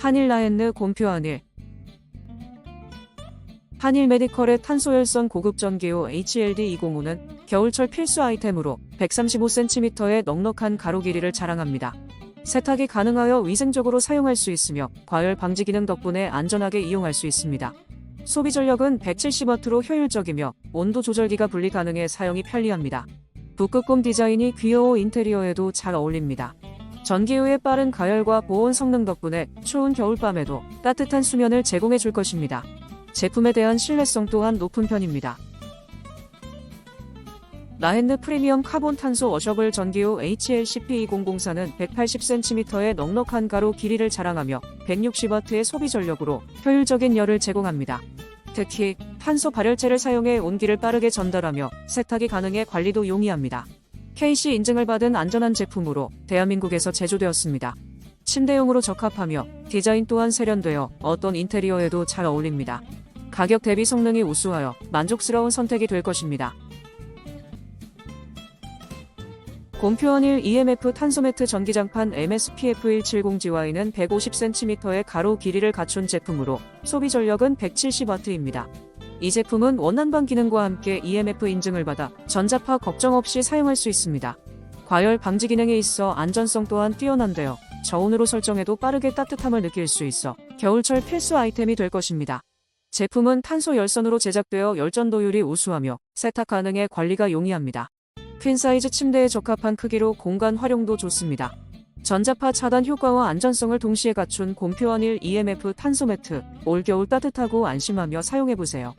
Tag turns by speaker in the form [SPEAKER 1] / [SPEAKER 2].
[SPEAKER 1] 한일 라헨느 곰퓨한일 한일 메디컬의 탄소열선 고급 전기요 HLD205는 겨울철 필수 아이템으로 135cm의 넉넉한 가로 길이를 자랑합니다. 세탁이 가능하여 위생적으로 사용할 수 있으며 과열 방지 기능 덕분에 안전하게 이용할 수 있습니다. 소비 전력은 170W로 효율적이며 온도 조절기가 분리 가능해 사용이 편리합니다. 북극곰 디자인이 귀여워 인테리어에도 잘 어울립니다. 전기요의 빠른 가열과 보온 성능 덕분에 추운 겨울밤에도 따뜻한 수면을 제공해 줄 것입니다. 제품에 대한 신뢰성 또한 높은 편입니다. 라헨느 프리미엄 카본 탄소 워셔블 전기요 HLCP2004는 180cm의 넉넉한 가로 길이를 자랑하며 160W의 소비 전력으로 효율적인 열을 제공합니다. 특히 탄소 발열체를 사용해 온기를 빠르게 전달하며 세탁이 가능해 관리도 용이합니다. KC 인증을 받은 안전한 제품으로 대한민국에서 제조되었습니다. 침대용으로 적합하며 디자인 또한 세련되어 어떤 인테리어에도 잘 어울립니다. 가격 대비 성능이 우수하여 만족스러운 선택이 될 것입니다. 곰퓨언일 EMF 탄소매트 전기장판 MSPF170GY는 150cm의 가로 길이를 갖춘 제품으로 소비 전력은 170W입니다. 이 제품은 원난방 기능과 함께 EMF 인증을 받아 전자파 걱정 없이 사용할 수 있습니다. 과열 방지 기능에 있어 안전성 또한 뛰어난데요. 저온으로 설정해도 빠르게 따뜻함을 느낄 수 있어 겨울철 필수 아이템이 될 것입니다. 제품은 탄소 열선으로 제작되어 열전도율이 우수하며 세탁 가능해 관리가 용이합니다. 퀸 사이즈 침대에 적합한 크기로 공간 활용도 좋습니다. 전자파 차단 효과와 안전성을 동시에 갖춘 곰퓨언일 EMF 탄소 매트, 올겨울 따뜻하고 안심하며 사용해보세요.